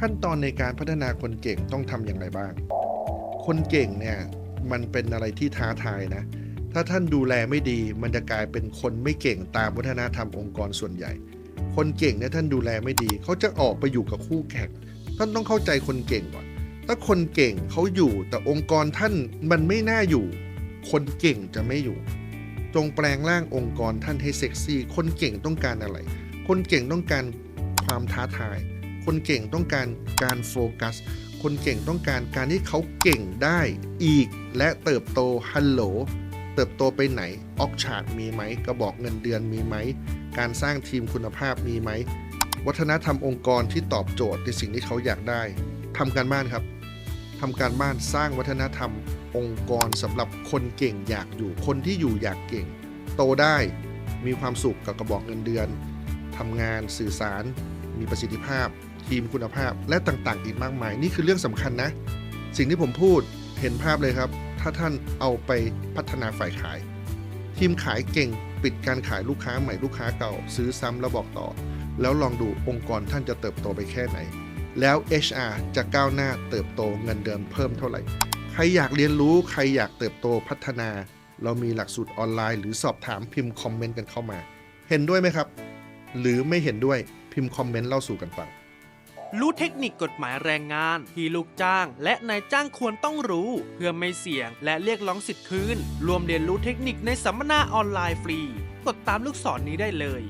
ขั้นตอนในการพัฒนาคนเก่งต้องทำอย่างไรบ้าง คนเก่งเนี่ยมันเป็นอะไรที่ท้าทายนะ ถ้าท่านดูแลไม่ดี มันจะกลายเป็นคนไม่เก่งตามวัฒนธรรมองค์กรส่วนใหญ่ คนเก่งเนี่ยท่านดูแลไม่ดี เขาจะออกไปอยู่กับคู่แข่งท่านต้องเข้าใจคนเก่งก่อน ถ้าคนเก่งเขาอยู่แต่องค์กรท่านมันไม่น่าอยู่ คนเก่งจะไม่อยู่ จงแปลงร่างองค์กรท่านให้เซ็กซี่ คนเก่งต้องการอะไร คนเก่งต้องการความท้าทาย คนเก่งต้องการการโฟกัส คนเก่งต้องการการที่เขาเก่งได้อีก และเติบโตฮัลโหลเติบโตไปไหนออกชาดมีไหมกระบอกเงินเดือนมีไหม การสร้างทีมคุณภาพมีไหม วัฒนธรรมองค์กรที่ตอบโจทย์ในสิ่งที่เขาอยากได้ทำการบ้านครับทำการบ้านสร้างวัฒนธรรมองค์กรสำหรับคนเก่งอยากอยู่คนที่อยู่อยากเก่ง โตได้มีความสุขกับกระบอกเงินเดือนทำงานสื่อสาร มีประสิทธิภาพ ทีมคุณภาพ และต่างๆ อีกมากมาย นี่คือเรื่องสำคัญนะ สิ่งที่ผมพูดเห็นภาพเลยครับ ถ้าท่านเอาไปพัฒนาฝ่ายขาย ทีมขายเก่งปิดการขายลูกค้าใหม่ลูกค้าเก่า ซื้อซ้ำแล้วบอกต่อ แล้วลองดูองค์กรท่านจะเติบโตไปแค่ไหน แล้ว HR จะก้าวหน้าเติบโตเงินเดือนเพิ่มเท่าไหร่ ใครอยากเรียนรู้ใครอยากเติบโตพัฒนา เรามีหลักสูตรออนไลน์ หรือสอบถามพิมพ์คอมเมนต์กันเข้ามา เห็นด้วยไหมครับ หรือไม่เห็นด้วยพิมพ์คอมเมนต์เล่าสู่กันฟัง รู้เทคนิคกฎหมายแรงงาน ที่ลูกจ้าง และนายจ้างควรต้องรู้ เพื่อไม่เสี่ยง และเรียกร้องสิทธิ์คืนรวมเรียนรู้เทคนิคในสัมมนาออนไลน์ฟรี กดตามลูกศรนนี้ได้เลย